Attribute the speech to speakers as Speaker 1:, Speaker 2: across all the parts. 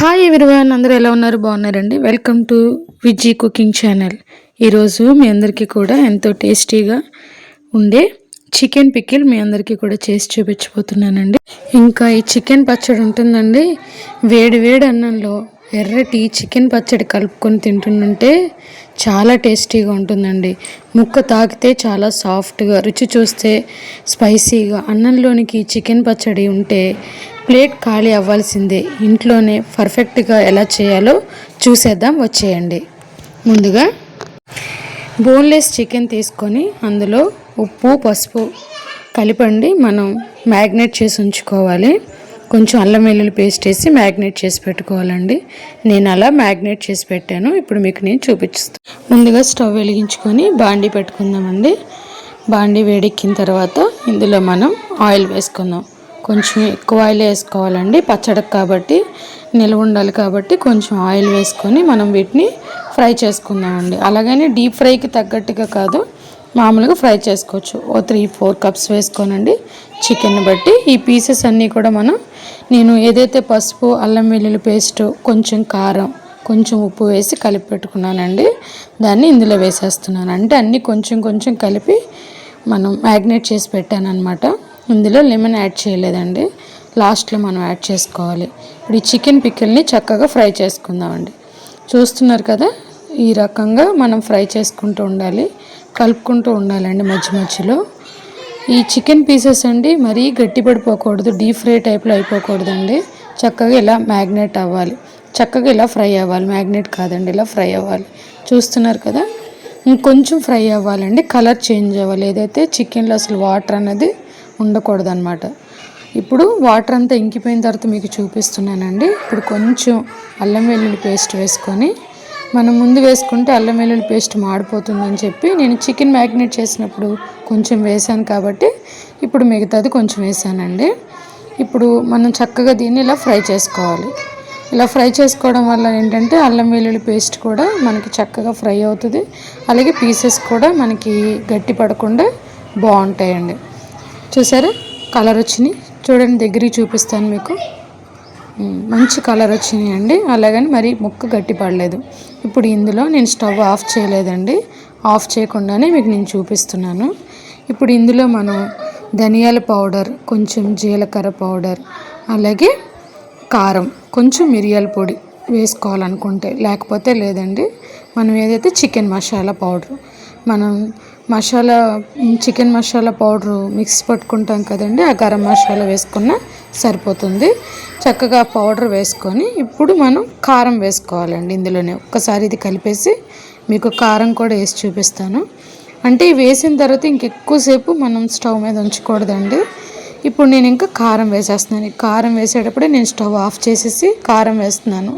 Speaker 1: Hi everyone అందరూ ఎలా ఉన్నారు? బాగున్నారండి. Welcome to Viji cooking channel ఈరోజు మీ అందరికీ కూడా ఎంతో టేస్టీగా ఉండే చికెన్ పికిల్ మీ అందరికీ కూడా చేసి చూపించబోతున్నానండి. ఇంకా ఈ చికెన్ పచ్చడి ఉంటుందండి. వేడి వేడి అన్నంలో ఎర్రటి చికెన్ పచ్చడి కలుపుకొని తింటుంటే చాలా టేస్టీగా ఉంటుందండి. ముక్క తాకితే చాలా సాఫ్ట్గా రుచి చూస్తే స్పైసీగా అన్నంలోనికి చికెన్ పచ్చడి ఉంటే ప్లేట్ ఖాళీ అవ్వాల్సిందే. ఇంట్లోనే పర్ఫెక్ట్గా ఎలా చేయాలో చూసేద్దాం వచ్చేయండి. ముందుగా బోన్లెస్ చికెన్ తీసుకొని అందులో ఉప్పు పసుపు కలిపండి. మనం మ్యాగ్నేట్ చేసి ఉంచుకోవాలి. కొంచెం అల్లం వెల్లుల్లి పేస్ట్ వేసి మ్యాగ్నేట్ చేసి పెట్టుకోవాలండి. నేను అలా మ్యాగ్నేట్ చేసి పెట్టాను. ఇప్పుడు మీకు నేను చూపిస్తాను. ముందుగా స్టవ్ వెలిగించుకొని బాండీ పెట్టుకుందామండి. బాండీ వేడెక్కిన తర్వాత ఇందులో మనం ఆయిల్ వేసుకుందాం. కొంచెం ఎక్కువ ఆయిల్ వేసుకోవాలండి. పచ్చడికి కాబట్టి నిల్వ ఉండాలి కాబట్టి కొంచెం ఆయిల్ వేసుకొని మనం వీటిని ఫ్రై చేసుకుందామండి. అలాగని డీప్ ఫ్రైకి తగ్గట్టుగా కాదు మామూలుగా ఫ్రై చేసుకోవచ్చు. ఓ త్రీ ఫోర్ కప్స్ వేసుకోనండి. చికెన్ బట్టి ఈ పీసెస్ అన్నీ కూడా మనం నేను ఏదైతే పసుపు అల్లం వెల్లుల్లి పేస్ట్ కొంచెం కారం కొంచెం ఉప్పు వేసి కలిపి పెట్టుకున్నానండి. దాన్ని ఇందులో వేసేస్తున్నాను. అంటే అన్నీ కొంచెం కొంచెం కలిపి మనం మ్యాగ్నేట్ చేసి పెట్టాను అనమాట ఇందులో లెమన్ యాడ్ చేయలేదండి. లాస్ట్లో మనం యాడ్ చేసుకోవాలి. ఇప్పుడు ఈ చికెన్ పిక్కిల్ని చక్కగా ఫ్రై చేసుకుందామండి. చూస్తున్నారు కదా ఈ రకంగా మనం ఫ్రై చేసుకుంటూ ఉండాలి కలుపుకుంటూ ఉండాలండి మధ్య మధ్యలో. ఈ చికెన్ పీసెస్ అండి మరీ గట్టి పడిపోకూడదు డీప్ ఫ్రై టైప్లో అయిపోకూడదండి. చక్కగా ఇలా మ్యాగ్నెట్ అవ్వాలి. చక్కగా ఇలా ఫ్రై అవ్వాలి. మ్యాగ్నెట్ కాదండి ఇలా ఫ్రై అవ్వాలి. చూస్తున్నారు కదా ఇంకొంచెం ఫ్రై అవ్వాలండి. కలర్ చేంజ్ అవ్వాలి. ఏదైతే చికెన్లో అసలు వాటర్ అనేది ఉండకూడదు అనమాట ఇప్పుడు వాటర్ అంతా ఇంకిపోయిన తర్వాత మీకు చూపిస్తున్నానండి. ఇప్పుడు కొంచెం అల్లం వెల్లుల్లి పేస్ట్ వేసుకొని మనం ముందు వేసుకుంటే అల్లం వెల్లుల్లి పేస్ట్ మాడిపోతుందని చెప్పి నేను చికెన్ మ్యాగ్నేట్ చేసినప్పుడు కొంచెం వేసాను కాబట్టి ఇప్పుడు మిగతాది కొంచెం వేసానండి ఇప్పుడు మనం చక్కగా దీన్ని ఇలా ఫ్రై చేసుకోవాలి. ఇలా ఫ్రై చేసుకోవడం వల్ల ఏంటంటే అల్లం వెల్లుల్లి పేస్ట్ కూడా మనకి చక్కగా ఫ్రై అవుతుంది. అలాగే పీసెస్ కూడా మనకి గట్టి పడకుండా బాగుంటాయండి. చూసారా? కలర్ వచ్చినాయి. చూడండి దగ్గరికి చూపిస్తాను మీకు. మంచి కలర్ వచ్చినాయండి. అలాగని మరి ముక్క గట్టి పడలేదు. ఇప్పుడు ఇందులో నేను స్టవ్ ఆఫ్ చేయలేదండి. ఆఫ్ చేయకుండానే మీకు నేను చూపిస్తున్నాను. ఇప్పుడు ఇందులో మనం ధనియాల పౌడర్ కొంచెం జీలకర్ర పౌడర్ అలాగే కారం కొంచెం మిరియాల పొడి వేసుకోవాలనుకుంటే. లేకపోతే లేదండి. మనం ఏదైతే చికెన్ మసాలా పౌడర్ మనం masala chicken masala powder mix పట్టుకుంటాం కదండి ఆ గరం మసాలా వేసుకున్న సరిపోతుంది. చక్కగా పౌడర్ వేసుకొని ఇప్పుడు మనం కారం వేసుకోవాలండి ఇందులోనే. ఒక్కసారి ఇది కలిపేసి మీకు కారం కూడా వేసి చూపిస్తాను. అంటే వేసిన తర్వాత ఇంకెక్కువసేపు మనం స్టవ్ మీద ఉంచకూడదండి. ఇప్పుడు నేను ఇంకా కారం వేసేస్తున్నాను. కారం వేసేటప్పుడే నేను స్టవ్ ఆఫ్ చేసేసి కారం వేస్తున్నాను.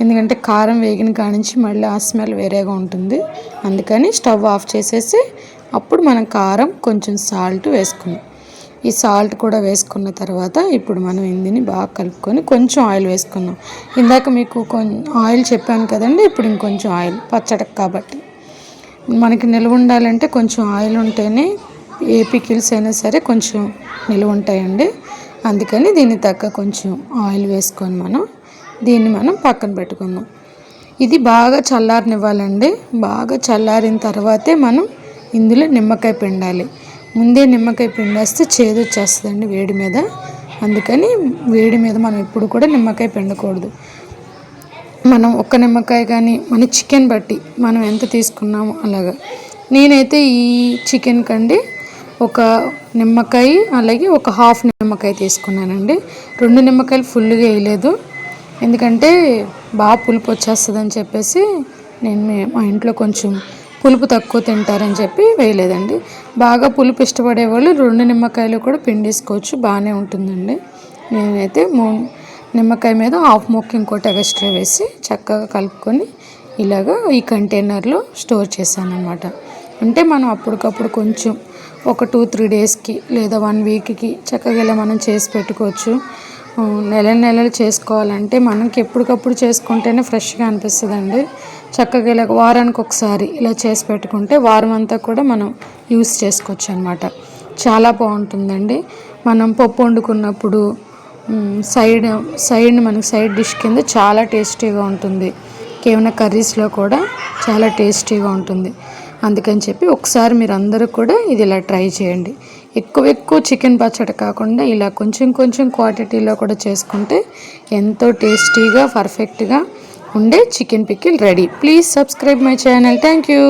Speaker 1: ఎందుకంటే కారం వేగిన కానించి మళ్ళీ ఆ స్మెల్ వేరేగా ఉంటుంది. అందుకని స్టవ్ ఆఫ్ చేసేసి అప్పుడు మనం కారం కొంచెం సాల్ట్ వేసుకున్నాం ఈ సాల్ట్ కూడా వేసుకున్న తర్వాత ఇప్పుడు మనం ఇందిని బాగా కలుపుకొని కొంచెం ఆయిల్ వేసుకున్నాం ఇందాక మీకు కొంచెం ఆయిల్ చెప్పాను కదండి ఇప్పుడు ఇంకొంచెం ఆయిల్ పచ్చడికి కాబట్టి. మనకి నిల్వ ఉండాలంటే కొంచెం ఆయిల్ ఉంటేనే ఏ పికిల్స్ అయినా సరే కొంచెం నిల్వ ఉంటాయండి. అందుకని దీన్ని తగ్గ కొంచెం ఆయిల్ వేసుకొని మనం దీన్ని మనం పక్కన పెట్టుకుందాం. ఇది బాగా చల్లారనివ్వాలండి. బాగా చల్లారిన తర్వాతే మనం ఇందులో నిమ్మకాయ పిండాలి. ముందే నిమ్మకాయ పిండేస్తే చేదు వచ్చేస్తుందండి వేడి మీద. అందుకని వేడి మీద మనం ఎప్పుడు కూడా నిమ్మకాయ పిండకూడదు. మనం ఒక్క నిమ్మకాయ కానీ మన చికెన్ బట్టి మనం ఎంత తీసుకున్నామో అలాగా. నేనైతే ఈ చికెన్ కండి ఒక నిమ్మకాయ అలాగే ఒక హాఫ్ నిమ్మకాయ తీసుకున్నానండి. రెండు నిమ్మకాయలు ఫుల్గా వేయలేదు. ఎందుకంటే బాగా పులుపు వచ్చేస్తుందని చెప్పేసి నేను మా ఇంట్లో కొంచెం పులుపు తక్కువ తింటారని చెప్పి వేయలేదండి. బాగా పులుపు ఇష్టపడే వాళ్ళు రెండు నిమ్మకాయలు కూడా పిండేసుకోవచ్చు బాగానే ఉంటుందండి. నేనైతే మూ నిమ్మకాయ మీద హాఫ్ మొక్క ఇంకోటి ఎక్స్ట్రా వేసి చక్కగా కలుపుకొని ఇలాగా ఈ కంటైనర్లో స్టోర్ చేశాను అనమాట అంటే మనం అప్పటికప్పుడు కొంచెం ఒక టూ త్రీ డేస్కి లేదా వన్ వీక్కి చక్కగా ఇలా మనం చేసి పెట్టుకోవచ్చు. నెల నెలలు చేసుకోవాలంటే మనకి ఎప్పటికప్పుడు చేసుకుంటేనే ఫ్రెష్గా అనిపిస్తుందండి. చక్కగా ఇలా వారానికి ఒకసారి ఇలా చేసి పెట్టుకుంటే వారం అంతా కూడా మనం యూస్ చేసుకోవచ్చు అనమాట చాలా బాగుంటుందండి. మనం పప్పు వండుకున్నప్పుడు సైడ్ సైడ్ మనకి సైడ్ డిష్ కింద చాలా టేస్టీగా ఉంటుంది. కేవలం కర్రీస్లో కూడా చాలా టేస్టీగా ఉంటుంది. అందుకని చెప్పి ఒకసారి మీరు అందరూ కూడా ఇది ఇలా ట్రై చేయండి. ఎక్కువ ఎక్కువ చికెన్ పచ్చడి కాకుండా ఇలా కొంచెం కొంచెం క్వాంటిటీలో కూడా చేసుకుంటే ఎంతో టేస్టీగా పర్ఫెక్ట్గా ఉండే chicken pickle ready. Please subscribe my channel thank you